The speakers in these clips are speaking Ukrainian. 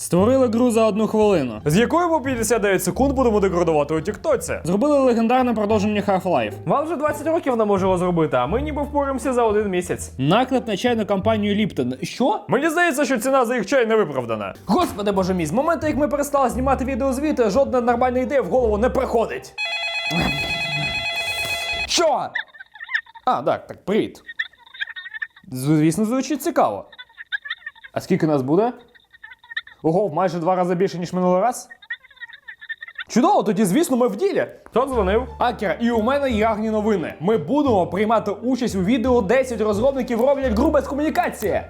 Створили гру за одну хвилину. З якою по 59 секунд будемо деградувати у Тіктоці? Зробили легендарне продовження Half-Life. Вам вже 20 років не може зробити, а ми ніби впораємося за один місяць. Наклеп на чайну компанію Ліптон. Що? Мені здається, що ціна за їх чай не виправдана. Господи боже мій, з моменту, як ми перестали знімати відеозвіти, жодна нормальна ідея в голову не приходить. Що? А, так, так, привіт. Звісно, звучить цікаво. А скільки нас буде? Ого, майже два рази більше, ніж минулий раз. Чудово, тоді, звісно, ми в ділі. Хто дзвонив? Акера, і у мене є гарні новини. Ми будемо приймати участь у відео 10 розробників роблять гру без комунікації.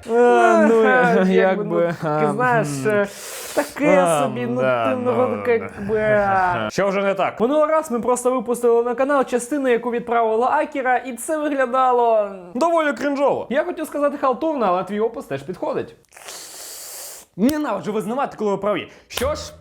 ну, якби, Ти знаєш, е, таке собі, ну ти ну якби. Що вже не так? Минулий раз ми просто випустили на канал частину, яку відправила Акера, і це виглядало. Доволі кринжово. Я хотів сказати халтурно, але твій опис теж підходить. Ненавиджу визнавати, коли ви праві. Що ж.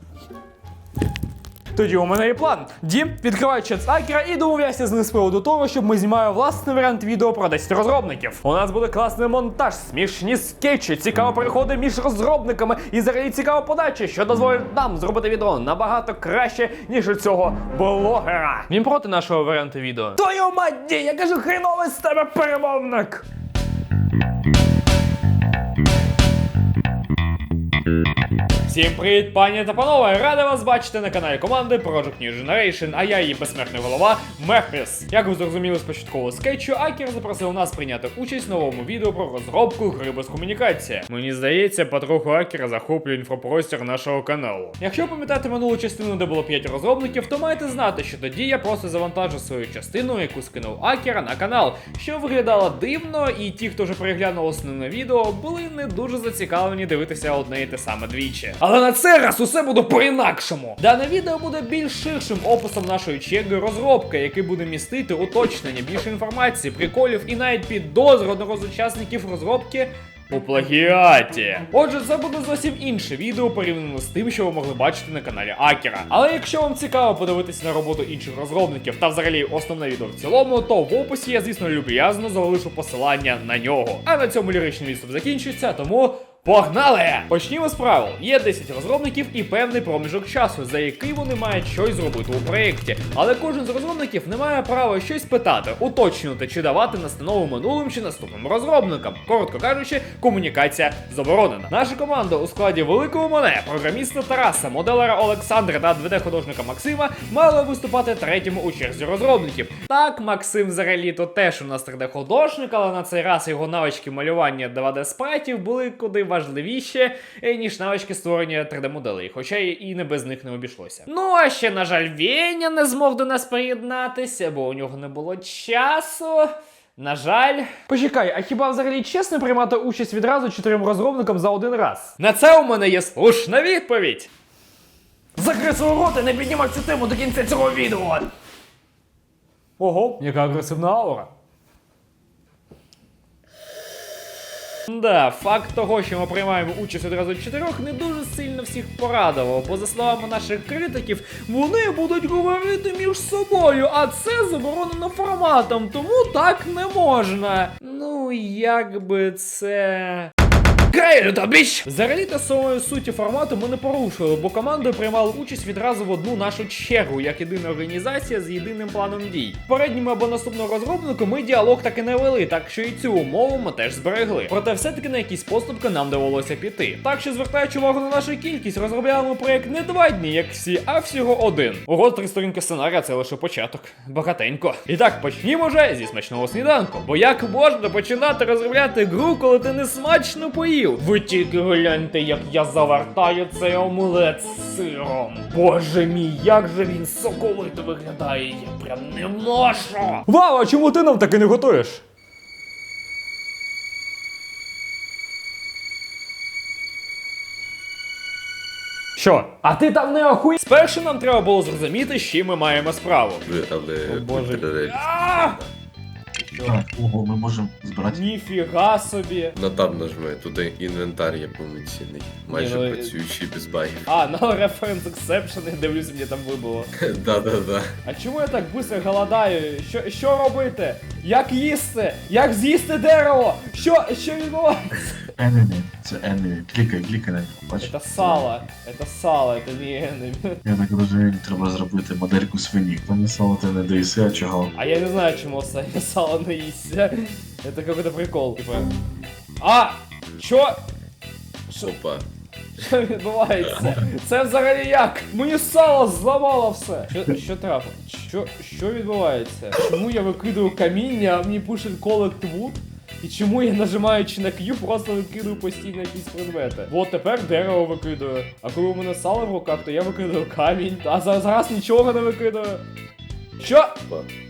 Тоді у мене є план. Дім, відкривай чат Акера і домовляйся з ним з приводу того, щоб ми знімали власний варіант відео про 10 розробників. У нас буде класний монтаж, смішні скетчі, цікаві переходи між розробниками і взагалі цікава подача, що дозволить нам зробити відео набагато краще, ніж у цього блогера. Він проти нашого варіанту відео. Твою мать, я кажу, хреновий з тебе перемовник! Всім привіт, пані та панове! Радий вас бачити на каналі команди Project New Generation, а я її безсмертний голова Мехпіс. Як ви зрозуміли з початкового скетчу, Акер запросив нас прийняти участь в новому відео про розробку гри без комунікації. Мені здається, потроху Акера захоплює інфопростір нашого каналу. Якщо пам'ятаєте минулу частину, де було 5 розробників, то маєте знати, що тоді я просто завантажив свою частину, яку скинув Акера на канал, що виглядало дивно, і ті, хто вже переглянув основне відео, були не дуже зацікавлені дивитися одне і те саме двічі. Але на цей раз усе буде по-інакшому. Дане відео буде більш ширшим описом нашої черги розробки, який буде містити уточнення, більше інформації, приколів і навіть підозр одного з учасників розробки. У плагіаті. Отже, це буде зовсім інше відео порівняно з тим, що ви могли бачити на каналі Акера. Але якщо вам цікаво подивитися на роботу інших розробників та взагалі основне відео в цілому, то в описі я, звісно, люб'язно залишу посилання на нього. А на цьому ліричний відступ закінчується, тому. Погнали! Почнімо з правил. Є 10 розробників і певний проміжок часу, за який вони мають щось зробити у проєкті. Але кожен з розробників не має права щось питати, уточнювати чи давати настанову минулим чи наступним розробникам. Коротко кажучи, комунікація заборонена. Наша команда у складі великого мене, програміста Тараса, моделера Олександра та 2D-художника Максима мали виступати третім у черзі розробників. Так, Максим взагалі то теж у нас 3D-художник, але на цей раз його навички малювання 2D спрайтів були куди важливіші, е, ніж навички створення 3D-моделей, хоча і не без них не обійшлося. Ну а ще, на жаль, Веня не змог до нас приєднатися, бо у нього не було часу. На жаль. Почекай, а хіба взагалі чесно приймати участь відразу чотирьом розробникам за один раз? На це у мене є слушна відповідь. Закрий свого рота, не піднімай цю тему до кінця цього відео. Ого, яка агресивна аура. Да, факт того, що ми приймаємо участь одразу чотирьох, не дуже сильно всіх порадував, бо за словами наших критиків, вони будуть говорити між собою, а це заборонено форматом, тому так не можна. Ну, як би це. Гейлю та біч! Взагалі та самої суті формату ми не порушили, бо командою приймали участь відразу в одну нашу чергу, як єдина організація з єдиним планом дій. Передньому або наступного розробнику ми діалог таки не вели, так що і цю умову ми теж зберегли. Проте все-таки на якісь поступки нам довелося піти. Так що звертаючи увагу на нашу кількість, розробляємо проєкт не два дні, як всі, а всього один. Ого, три сторінки сценарія це лише початок. Багатенько. І так, почнімо вже зі смачного сніданку. Бо як можна починати розробляти гру, коли ти не смачно поїв? Ви тільки гляньте, як я завертаю цей омлет з сиром. Боже мій, як же він соковито виглядає, я прям не можу. Вау, а чому ти нам таки не готуєш? Що? А ти там не охуй? Спершу нам треба було зрозуміти, з чим ми маємо справу. Але О, Боже. контроль. Так, ого, ми можемо збирати. Ніфіга собі. На таб нажми, туди інвентар є повноцінний. Майже Ні, ну, працюючий без багів. А, no reference exception, я дивлюсь, мені там вибуло. Да-да-да. А чому я так быстро голодаю? Що, що робити? Як їсти? Як з'їсти дерево? Що, що відбувається? enemy. Це enemy. Клікай, клікай на нього. Бачиш? Это сало. Это сало, это не enemy. Я так розумію, треба зробити модельку свині. Хто не сало, ти не доїси, а чого? А я не знаю, чему сало- сало наїсться. Это какой-то прикол. Типа. А! Чо? Що, Опа. що відбувається? Це взагалі як? Мені сало зламало все. Що, що трапило? Що, що відбувається? Чому я викидаю каміння, а мені пише collect wood? І чому я нажимаючи на Q, просто викидаю постійно якісь предмети? Бо тепер дерево викидаю. А коли у мене сало в руках, то я викидаю камінь. А зараз нічого не викидаю. Що?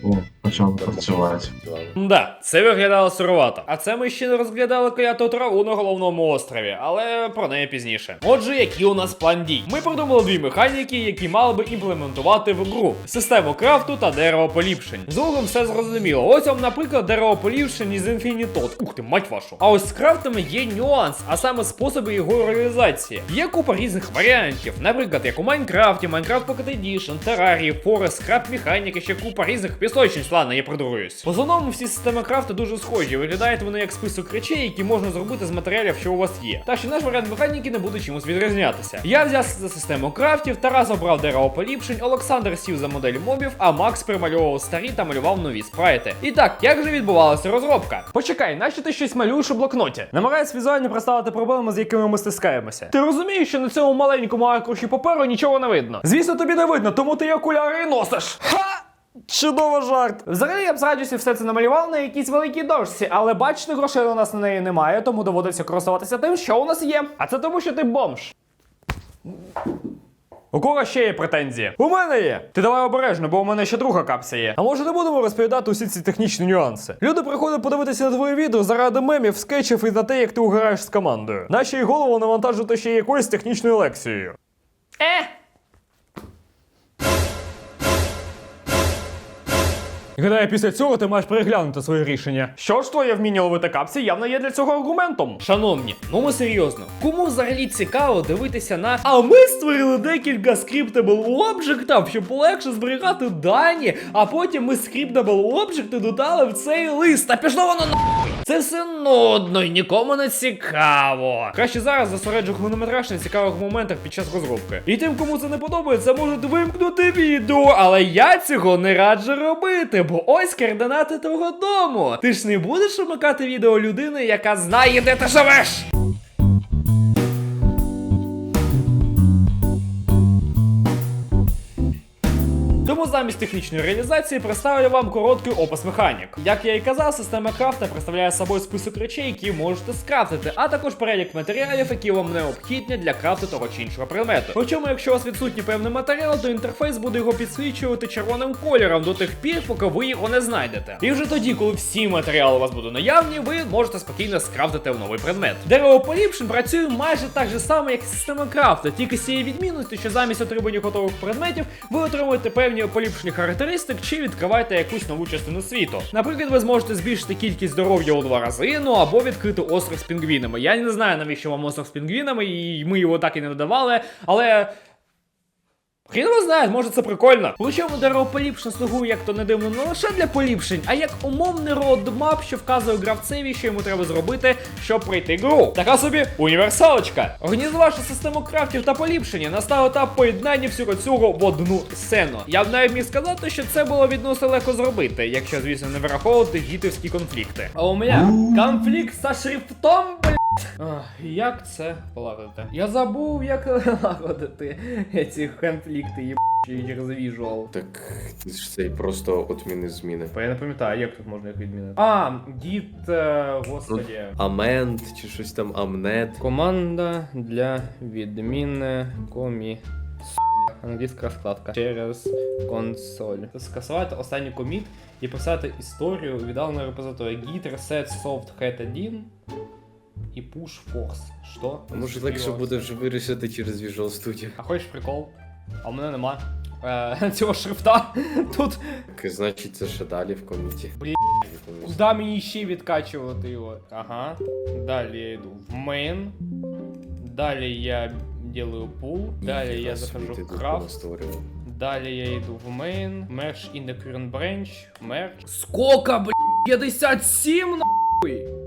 О, почав працювати. Да, це виглядало сирувато. А це ми ще не розглядали кляту траву на головному острові, але про неї пізніше. Отже, які у нас план дій? Ми придумали дві механіки, які мали би імплементувати в гру: систему крафту та дерево поліпшень. З другом все зрозуміло. Ось вам, наприклад, дерево поліпшень із Infinity Ух ти, мать вашу. А ось з крафтами є нюанс, а саме способи його реалізації. Є купа різних варіантів, наприклад, як у Майнкрафті, Minecraft Pocket Edition, Terraria, Forest, Scrap механіки, ще купа різних пісочниць. Ладно, я придуруюсь. В основному всі системи крафту дуже схожі. Виглядають вони як список речей, які можна зробити з матеріалів, що у вас є. Так що наш варіант механіки не буде чимось відрізнятися. Я взявся за систему крафтів, Тарас обрав дерево поліпшень, Олександр сів за модель мобів, а Макс примальовував старі та малював нові спрайти. І так, як же відбувалася розробка? Почекай, наче ти щось малюєш у блокноті. Намагаюсь візуально представити проблеми, з якими ми стискаємося. Ти розумієш, що на цьому маленькому аркуші паперу нічого не видно. Звісно, тобі не видно, тому ти окуляри і носиш. Ха! Чудово жарт. Взагалі я б з радістю все це намалював на якійсь великій дошці, але бачите, грошей у нас на неї немає, тому доводиться користуватися тим, що у нас є. А це тому, що ти бомж. У кого ще є претензії? У мене є. Ти давай обережно, бо у мене ще друга капся є. А може не будемо розповідати усі ці технічні нюанси? Люди приходять подивитися на твоє відео заради мемів, скетчів і на те, як ти уграєш з командою. Наші й голову навантажити ще якоюсь технічною лекцією. Е! Гадаю, після цього ти маєш переглянути своє рішення. Що ж твоє вміння ловити капці явно є для цього аргументом. Шановні, ну ми серйозно. Кому взагалі цікаво дивитися на. А ми створили декілька скриптабл обжектів, щоб легше зберігати дані, а потім ми скриптабл обжекти додали в цей лист. А пішло воно на. Це все нудно і нікому не цікаво. Краще зараз зосереджу хронометраж на цікавих моментах під час розробки. І тим, кому це не подобається, можуть вимкнути відео, але я цього не раджу робити, бо ось координати твого дому. Ти ж не будеш вимикати відео людини, яка знає, де ти живеш. Тому замість технічної реалізації представлю вам короткий опис механік. Як я і казав, система крафта представляє собою список речей, які можете скрафтити, а також перелік матеріалів, які вам необхідні для крафту того чи іншого предмету. Причому, якщо у вас відсутній певний матеріал, то інтерфейс буде його підсвічувати червоним кольором до тих пір, поки ви його не знайдете. І вже тоді, коли всі матеріали у вас будуть наявні, ви можете спокійно скрафтити в новий предмет. Дерево поліпшень працює майже так же само, як система крафта, тільки з цією відмінністю, що замість отримання готових предметів ви отримуєте певні поліпшені характеристик чи відкриваєте якусь нову частину світу. Наприклад, ви зможете збільшити кількість здоров'я у два рази, ну або відкрити остров з пінгвінами. Я не знаю, навіщо вам остров з пінгвінами, і ми його так і не додавали, але. Хрін його знає, може це прикольно. Причому дерево поліпшень слугує, як то не дивно, не лише для поліпшень, а як умовний родмап, що вказує гравцеві, що йому треба зробити, щоб пройти гру. Така собі універсалочка. Організувавши систему крафтів та поліпшення, настав етап поєднання всього цього в одну сцену. Я б навіть міг сказати, що це було відносно легко зробити, якщо, звісно, не враховувати гітовські конфлікти. А у мене конфлікт со шрифтом, бля. Як це полагодити? Я забув, як лагодити ці конфлікти, їбучі через віжуал. Так ти ж цей просто отміни зміни. Бо я не пам'ятаю, як тут можна їх відмінити. А, дід, е, господі. Амент чи щось там амнет. Команда для відміни комі. Англійська розкладка через консоль. Скасувати останній коміт і писати історію віддаленого репозиторія git reset soft head 1 і push force. Що? А може легше буде вже вирішити через Visual Studio. А хочеш прикол? А в мене нема. Е, цього шрифта. Тут Так, значить це ще далі в коміті. Блін. Куди мені ще відкачувати його? Ага. Далі я йду в main. Далі я делаю пул. Далі я захожу в крафт. Далі я йду в main. Merge in the current branch. Merge. Сколько, блядь? 57 на.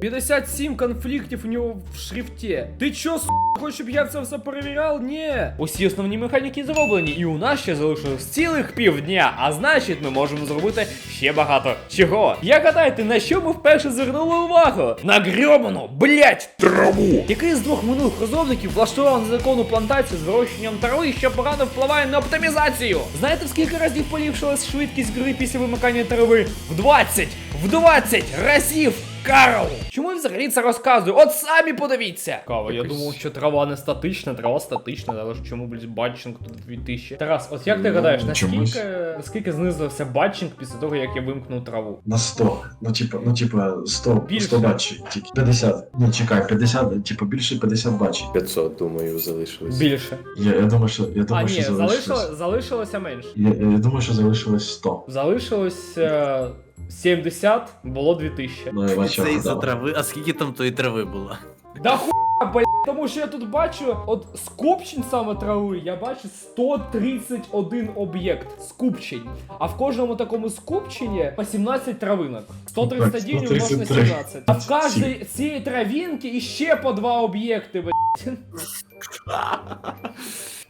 57 конфліктів у нього в шрифті. Ти чо, с**, хочеш, щоб я це все перевіряв? Ні. Усі основні механіки зроблені, і у нас ще залишилось цілих півдня, а значить, ми можемо зробити ще багато чого. Як гадаєте, на що ми вперше звернули увагу? На грьобану, блять, траву! Який з двох минулих розробників влаштував незаконну плантацію з вирощенням трави, що погано впливає на оптимізацію? Знаєте, в скільки разів поліпшилась швидкість гри після вимикання трави? В 20! В 20 разів! Карл! Чому я взагалі це розказую? От самі подивіться! Кава, я думав, що трава не статична, трава статична, але ж чому, блядь, батчинг тут 2000? Тарас, от як ти Ну, гадаєш, чомусь. наскільки, наскільки знизився батчинг після того, як я вимкнув траву? На 100. Ну, типа, ну, типа, 100, Більше. 100 бачей тільки. 50. Ну, чекай, 50, типа, більше 50 бачей. 500, думаю, залишилось. Більше. Я, я думаю, що, я А, думаю, ні, що залишилось. залишило, залишилося менше. Я, я думаю, що залишилось 100. Залишилось е, 70, було 2000. Ну, я бачив. Це із-за трави, а скільки там тої трави було? Да хуя, блядь, тому що я тут бачу, от скупчень саме трави, я бачу 131 об'єкт скупчень. А в кожному такому скупченні по 17 травинок. 131 Так, умножити на 133. 17. А в кожній цієї травинки іще по два об'єкти, блядь.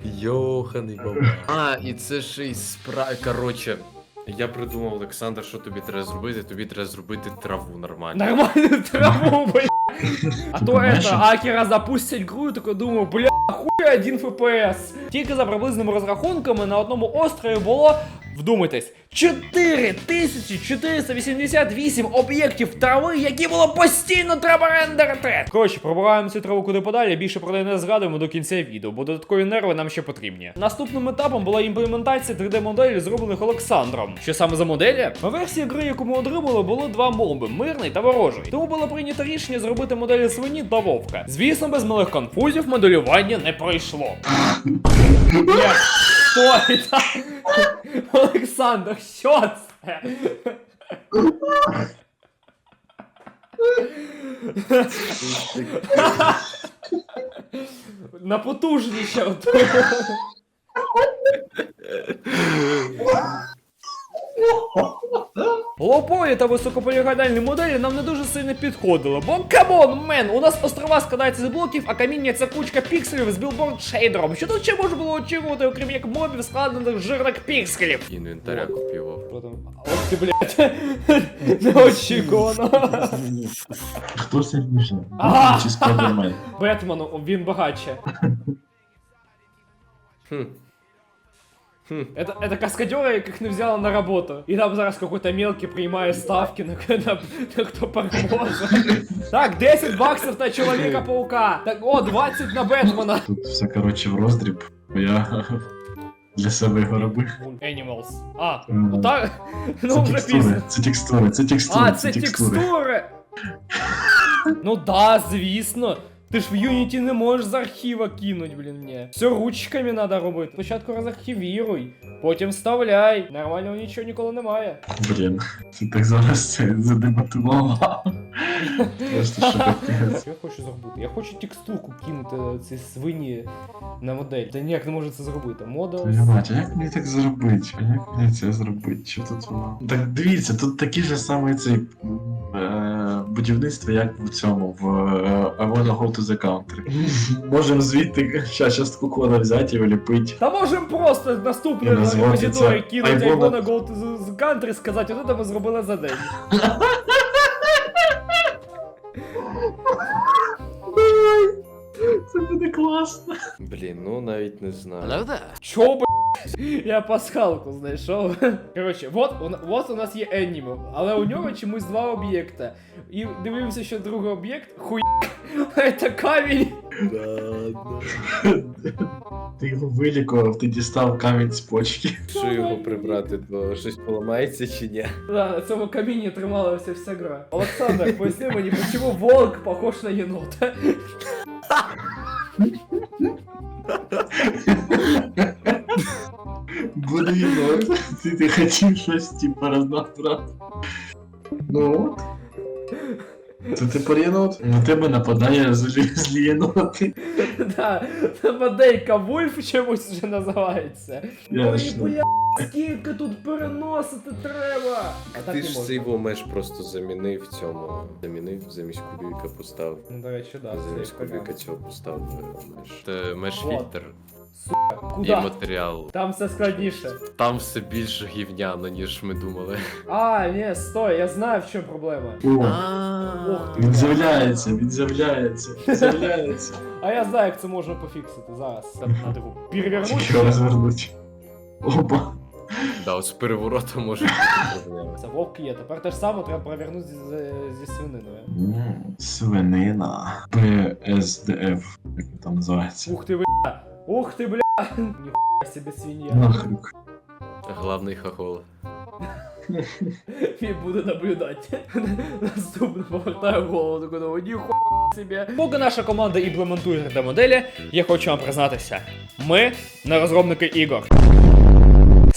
Йоханий баба. А, і це ж і спра... Короче, я придумав, Олександр, що тобі треба зробити. Тобі треба зробити траву нормально. Нормальну траву, бля. А то знаєш, это, Акера запустять гру, і такой думаю, бля, хуй один ФПС. Тільки за приблизними розрахунками на одному острові було, вдумайтесь, 4488 об'єктів трави, які було постійно треба рендерити. Коротше, пробираємо цю траву куди подалі, більше про неї не згадуємо до кінця відео, бо додаткові нерви нам ще потрібні. Наступним етапом була імплементація 3D-моделі, зроблених Олександром. Що саме за моделі? В версії гри, яку ми отримали, було два моби мирний та ворожий. Тому було прийнято рішення зробити моделі свині та вовка. Звісно, без малих конфузів моделювання не пройшло. Як? Стой! це? Олександр, що це? На Лопові та високополігональні моделі нам не дуже сильно підходили, бо камон, мен, у нас острова складаються з блоків, а каміння це кучка пікселів з білборд шейдером. Що тут ще можна було очікувати, окрім як мобів, складених з жирних пікселів? Інвентаря купував. Ох ти, блядь, неочікувано. Хто сильніше? Чи Спайдермен? Він багатше. Хм. Хм. Это, это каскадеры, яких не взяли на работу. И там зараз какой-то мелкий приймає ставки на, на, на хто переможе. Так, 10 баксів на Чоловіка-паука. Так, о, 20 на Бетмена. Тут все, коротше, в роздріб. Я для себе його робив. Animals. А, М. ну так, Це ну вже текстури, пізно. це текстури, це текстури, А, це текстури. Ну да, звісно. Ти ж в Unity не можеш з архіва кинуть, блін, мені. Все ручками треба робити. Спочатку розархівіруй, потім вставляй. Нормального нічого ніколи немає. Блін, це так зараз це задемотивувало. Просто що капець. Я хочу зробити? Я хочу текстурку кинути цій свині на модель. Та ніяк не можу це зробити. Твою мать, а як мені так зробити? А як мені це зробити? Що тут воно? Так дивіться, тут такі ж самий цей е, будівництво, як в цьому, в е, I wanna go to the country. Можемо звідти щас частку кода взяти і вліпити. Та можемо просто наступний І назвати репозиторій це кинути I I wanna- wanna go to the- the country, сказати, от це ми зробили за день. Це буде класно. Блін, ну навіть не знаю. Правда? Чо, б***? Я пасхалку знайшов. Коротше, вот, у, вот у нас є Animal, але у нього чомусь два об'єкта. І дивимося, що другий об'єкт хуй. Це камінь. Ти його вилікував, ти дістав камінь з почки. Що його прибрати, то щось поламається чи ні? Да, на цьому камінні трималася вся гра. Олександр, поясни мені, чому волк похож на єнота? Буде єнот. Ти, ти хотів щось типа рознаправити. Ну от. Це ти порінут? На тебе нападає злі, злі єноти. Да, моделька Вульф чомусь вже називається. Ой, Ясно. бля, скільки тут переносити треба. А так Ти не ж можна. цей меж просто замінив цьому. Замінив замість кубіка поставив. Ну, до речі, да, Замість це кубіка цього поставив меж. Це меж фільтр і куда? матеріал. Там все складніше. Там все більше гівняно, ніж ми думали. А, ні, стой, я знаю, в чому проблема. О, Ох ти. він з'являється, він з'являється, з'являється. А я знаю, як це можна пофіксити зараз. Там його перевернути. Що розвернуть. Опа. Да, от з переворотом може бути проблема. Це вовк є. Тепер те ж саме треба перевернути зі, зі свининою. М, Свинина. ПСДФ. Як він там називається? Ух ти, бля. Ух ты, бля. Нихуя себе свинья. Нахрюк. Главний хохол. І буде наблюдати. Наступно повертаю голову таку думаю, ніхуя себе. Поки наша команда імплементує 3D-моделі, я хочу вам признатися. Ми не розробники ігор.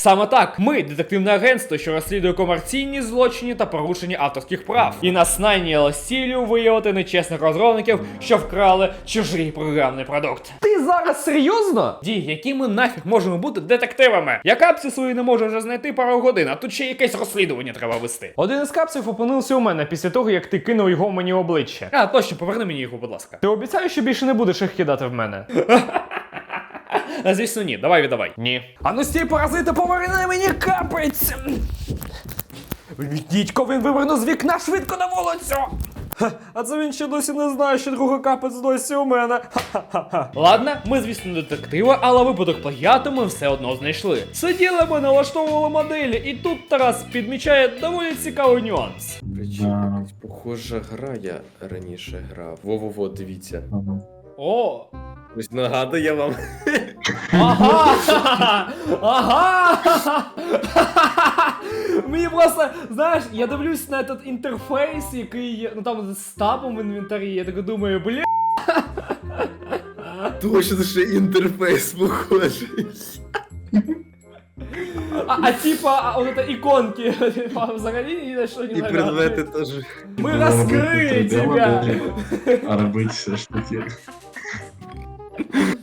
Саме так, ми детективне агентство, що розслідує комерційні злочини та порушення авторських прав. І нас найняло з цілею виявити нечесних розробників, що вкрали чужий програмний продукт. Ти зараз серйозно? Ді, які ми нафіг можемо бути детективами? Я капці свої не можу вже знайти пару годин, а тут ще якесь розслідування треба вести. Один із капсів опинився у мене після того, як ти кинув його мені обличчя. А, точно, поверни мені його, будь ласка. Ти обіцяєш, що більше не будеш їх кидати в мене? Звісно, ні, давай віддавай. Ні. А ну стій, паразити, поверни мені капець! Дідько, він вивернув з вікна швидко на вулицю! Ха, А це він ще досі не знає, що друга капець досі у мене. Ха-ха-ха. Ладно, ми, звісно, детективи, але випадок плагіату ми все одно знайшли. Сиділи ми, налаштовували моделі, і тут Тарас підмічає доволі цікавий нюанс. Причому якась похожа гра я раніше грав. Во-во-во, дивіться. О! Ось нагадує вам. Ага! Ага! Мені просто, знаєш, я дивлюсь на этот інтерфейс, який є, ну там з табом в інвентарі, я так думаю, бля. Точно ще інтерфейс похожий. А, а типа, а, вот это иконки, типа, взагалі ні на що не І предмети теж. Мы Треба раскрыли робити 3D тебя. моделі, А робити все ж таки.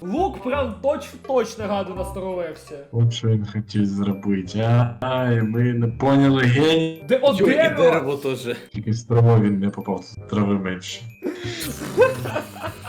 Лук прям точ-в-точ нагадує на стару версію. От що він хотів зробити. А, Ай, ми не поняли геній. Де от Йо, і дерево! дерево теж. Тільки з травою він не попав, трави менше.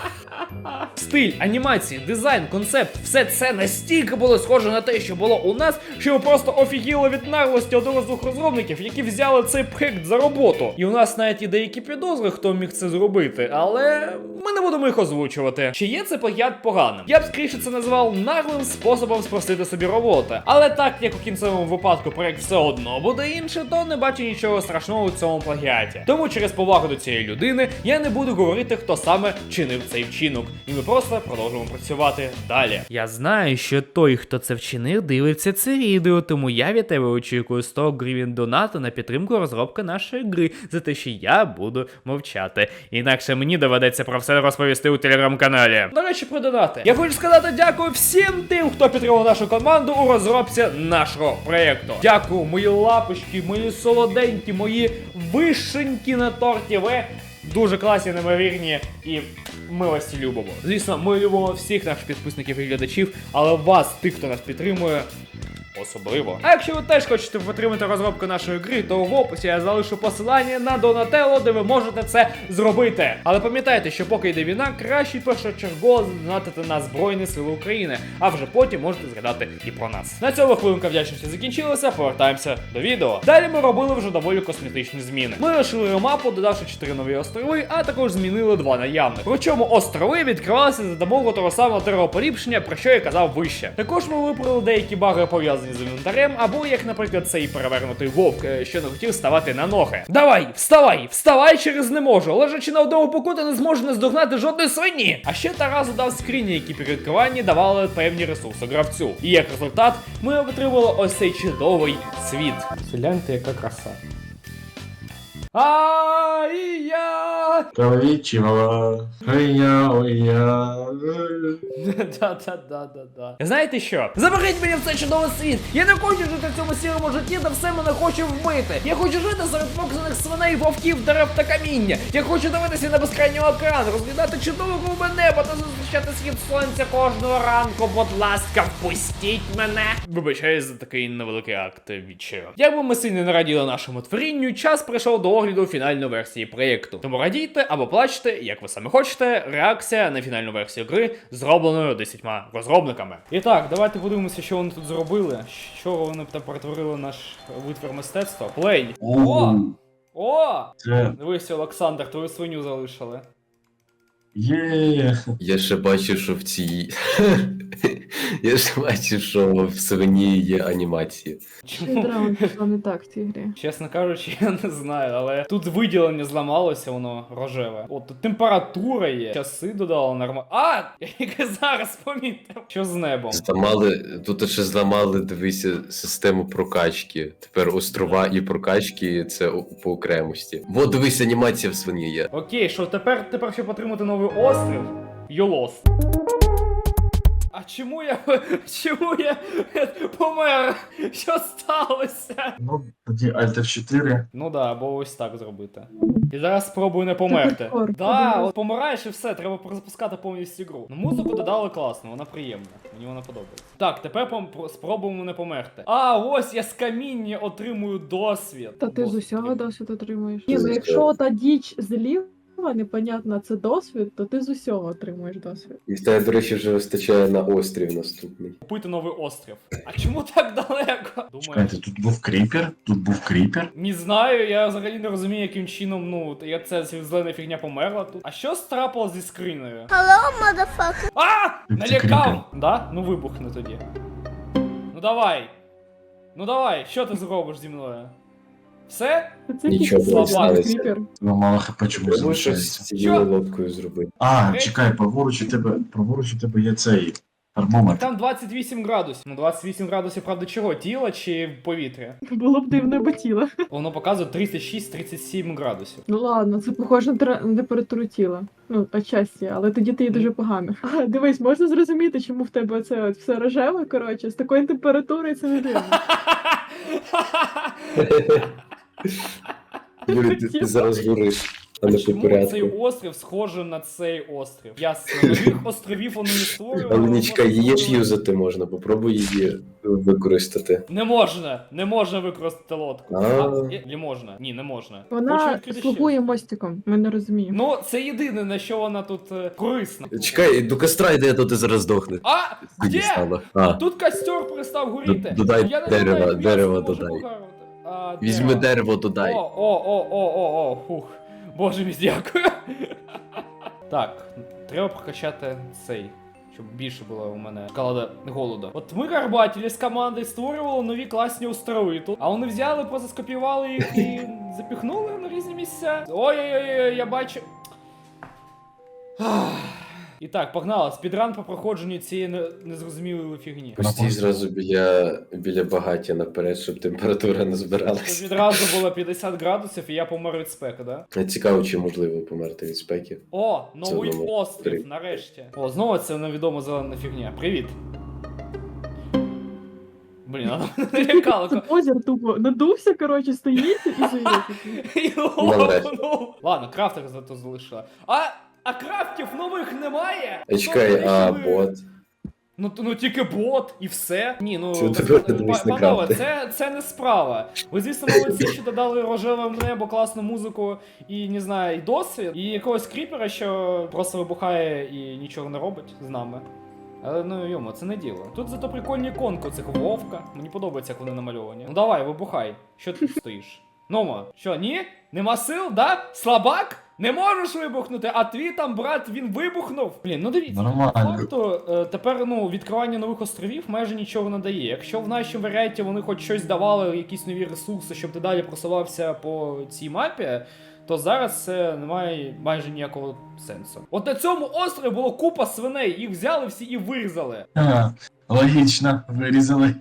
Стиль, анімації, дизайн, концепт, все це настільки було схоже на те, що було у нас, що ми просто офігіли від наглості одного з двох розробників, які взяли цей проект за роботу. І у нас навіть є деякі підозри, хто міг це зробити, але ми не будемо їх озвучувати. Чи є це плагіат поганим? Я б скоріше це назвав наглим способом спростити собі роботи. Але так як у кінцевому випадку проект все одно буде інше, то не бачу нічого страшного у цьому плагіаті. Тому через повагу до цієї людини я не буду говорити, хто саме чинив цей вчинок, і ми просто продовжимо працювати далі. Я знаю, що той, хто це вчинив, дивиться це відео, тому я від тебе очікую 100 гривень донату на підтримку розробки нашої гри за те, що я буду мовчати. Інакше мені доведеться про все розповісти у телеграм-каналі. До речі, про донати. Я хочу сказати дякую всім тим, хто підтримав нашу команду у розробці нашого проєкту. Дякую, мої лапочки, мої солоденькі, мої вишеньки на торті. Ви дуже класні, неймовірні і ми вас любимо. Звісно, ми любимо всіх наших підписників і глядачів, але вас, тих, хто нас підтримує. Особливо. А якщо ви теж хочете підтримати розробку нашої гри, то в описі я залишу посилання на Донателло, де ви можете це зробити. Але пам'ятайте, що поки йде війна, краще першочергово задонатити на Збройні Сили України, а вже потім можете згадати і про нас. На цьому хвилинка вдячності закінчилася. Повертаємося до відео. Далі ми робили вже доволі косметичні зміни. Ми розширили мапу, додавши 4 нові острови, а також змінили два наявних. Причому острови відкривалися за допомогою того самого термополіпшення, про що я казав вище. Також ми виправили деякі баги пов'язані з інвентарем, або як, наприклад, цей перевернутий вовк, е, що не хотів ставати на ноги. Давай, вставай, вставай через не можу. Лежачи на одному боку, ти не зможеш наздогнати жодної свині. А ще Тарас дав скріні, які при відкриванні давали певні ресурси гравцю. І як результат, ми отримали ось цей чудовий світ. Гляньте, яка краса. А і я. Калічила, я, ой, я. Да-да-да-да-да. Знаєте що? Заберіть мене в цей чудовий світ! Я не хочу жити в цьому сірому житті, де все мене хоче вбити! Я хочу жити серед покзаних свиней, вовків, дерев та каміння! Я хочу дивитися на безкрайній океан, розглядати чудове голубе небо та зустрічати схід сонця кожного ранку. Будь ласка, впустіть мене! Вибачаюсь за такий невеликий акт відчаю. Якби ми сильно не раділи нашому творінню, час прийшов до огляду фінальної версії проєкту. Тому радійте або плачте, як ви саме хочете. Реакція на фінальну версію гри зробленою 10 розробниками. І так, давайте подивимося, що вони тут зробили. Що вони там перетворили наш витвір мистецтва. Плей. О! О, Дивись, Олександр, твою свиню залишили. Є. Я ще бачу, що в цій. Я ще бачу, що в свині є анімації. Чому? Пішло не так в цій грі. Чесно кажучи, я не знаю, але тут виділення зламалося, воно рожеве. От тут температура є, часи додали нормально. А! Я зараз помітив. Що з небом? Зламали, тут ще зламали, дивися, систему прокачки. Тепер острова і прокачки це по окремості. Во, дивись, анімація в свині є. Окей, що тепер, тепер щоб отримати новий острів? Йолос. А чому я. Чому я помер? Що сталося? Ну, тоді Alt F4. Ну да, або ось так зробити. І зараз спробую не померти. Да, от помираєш і все, треба перезапускати повністю гру. Ну музику додали класно, вона приємна. Мені вона подобається. Так, тепер пом- спробуємо не померти. А, ось я з каміння отримую досвід. Та ти з Досвід. усього досвід отримуєш. Ні, ну якщо та діч зліва, непонятно, це досвід, то ти з усього отримуєш досвід. І в тебе, до речі, вже вистачає на острів наступний. Купити новий острів. А чому так далеко? Думаю. Чекайте, тут був кріпер, тут був кріпер. Не знаю, я взагалі не розумію, яким чином, ну, як ця зелена фігня померла тут. А що страпало зі скриною? Hello, motherfucker! А! Налякав! Да? Ну вибухни тоді. Ну давай. Ну давай, що ти зробиш зі мною? Все? Це Нічого не кріпер. Ну, мало хп чому Можеш з залишається. цією лодкою зробити. А, Третій. чекай, праворуч у тебе, праворуч у тебе є цей термометр. Там 28 градусів. Ну 28 градусів, правда, чого? Тіла чи повітря? Було б дивне би тіло. Воно показує 36-37 градусів. Ну ладно, це похоже на тер- на температуру тіла. Ну, отчасті, але тоді ти її дуже погано. А, дивись, можна зрозуміти, чому в тебе це от все рожеве, коротше, з такою температурою це не дивно. Юрій, ти, ти зараз гориш, а не по Чому порядку. цей острів схожий на цей острів? Ясно, нових островів вони не створювали. Алінічка, вони її ж створювали- юзати можна, попробуй її використати. Не можна, не можна використати лодку. А. А, не можна. Ні, не можна. Хочу Вона відкрити ще. слугує мостиком, ми не розуміємо. Ну, це єдине, на що вона тут е, корисна. Чекай, до костра йде, то ти зараз здохне. А! Тоді Де? стало. А, Тут костер перестав горіти. Додай Я не дерева, дерева додай. погарувати. А, візьми дерево, додай. О, о, о, о, о, о, фух. Боже мій, дякую. так, треба прокачати цей. Щоб більше було у мене шкала голода. От ми гарбатілі з командою створювали нові класні острови тут. А вони взяли, просто скопіювали їх і запіхнули на різні місця. Ой-ой-ой, я бачу. І так, погнали. Спідран по проходженню цієї не- незрозумілої фігні. Постій зразу біля, біля багаття наперед, щоб температура не Тут збиралась. відразу було 50 градусів, і я помер від спеки, да? Цікаво, чи можливо померти від спеки. О, новий Це острів, три. нарешті. О, знову ця невідома зелена фігня. Привіт. Блін, вона мене. Це озер тупо надувся, коротше, стоїть і. І. Ладно, крафтер зато залишила. А, а крафтів нових немає? А чекай, а бот. Ну, ну тільки бот і все. Ні, ну Це панове, це, це не справа. Ви, звісно, молодці, що додали рожеве небо, класну музику і не знаю, і досвід, і якогось кріпера, що просто вибухає і нічого не робить з нами. Але ну йому, це не діло. Тут зато прикольні іконки цих вовка. Мені подобається, як вони намальовані. Ну давай, вибухай. Що ти стоїш? Нома, що, ні? Нема сил, да? Слабак? Не можеш вибухнути, а твій там брат він вибухнув. Блін, ну дивіться. Нормально. По факту, е, тепер ну, відкривання нових островів майже нічого не дає. Якщо в нашому варіанті вони хоч щось давали, якісь нові ресурси, щоб ти далі просувався по цій мапі, то зараз це не має майже ніякого сенсу. От на цьому острові було купа свиней, їх взяли всі і вирізали. А, логічно, вирізали.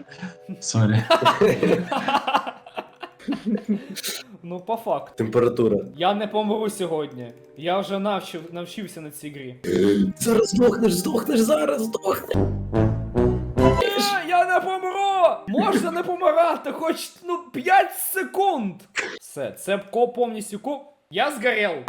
Сорі. Ну, по факту. Температура. Я не помру сьогодні. Я вже навчив, навчився на цій грі. Зараз здохнеш, здохнеш, зараз здохнеш. Е, Я не помру! Можна не помирати, хоч ну 5 секунд. Все, це ко повністю ко. Я згорів.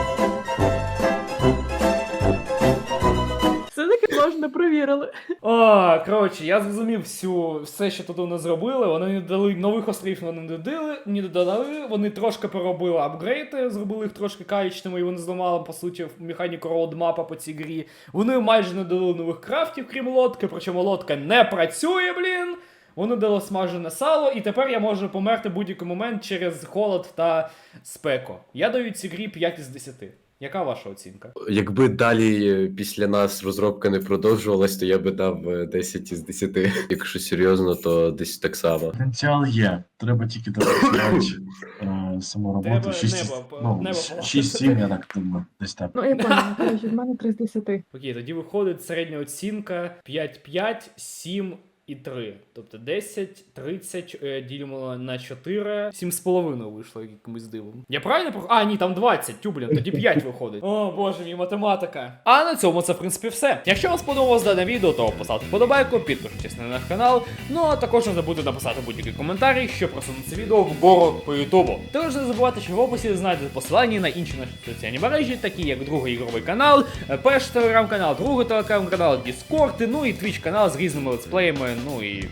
Можна провірили. А, коротше, я зрозумів всю все, що тут вони зробили. Вони не додали нових островів, вони не додали, не додали. Вони трошки поробили апгрейди, зробили їх трошки каючними, і вони зламали, по суті, механіку роудмапа по цій грі. Вони майже не додали нових крафтів, крім лодки, причому лодка не працює, блін. Вони дали смажене сало, і тепер я можу померти будь-який момент через холод та спеку. Я даю цій грі 5 із 10. Яка ваша оцінка? Якби далі е, після нас розробка не продовжувалась, то я би дав е, 10 із 10. Якщо серйозно, то десь так само. Потенціал є. Треба тільки допрацювати е, саму роботу. Треба 6, небо, ну, небо 6-7, я так думаю, десь так. Ну, я коротше, в мене 3 з 10. Окей, тоді виходить середня оцінка 5-5, 7 і 3. Тобто 10, 30 е, ділимо на 4, 7,5 вийшло якимось дивом. Я правильно про. А, ні, там 20, тю, блін, тоді 5 виходить. О, боже мій, математика. А на цьому це, в принципі, все. Якщо вам сподобалось дане відео, то поставте вподобайку, підпишіться на наш канал. Ну а також не забудьте написати будь-який коментарі, що просунути це відео вгору по Ютубу. Також не забувайте, що в описі знайдете посилання на інші наші соціальні мережі, такі як другий ігровий канал, е, перший телеграм-канал, другий телеграм-канал, Discord, ну і Twitch канал з різними летсплеями, ну і.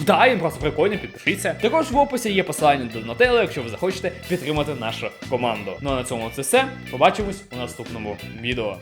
Да, їм просто прикольно, підпишіться. Також в описі є посилання до Нателла, якщо ви захочете підтримати нашу команду. Ну а на цьому це все. Побачимось у наступному відео.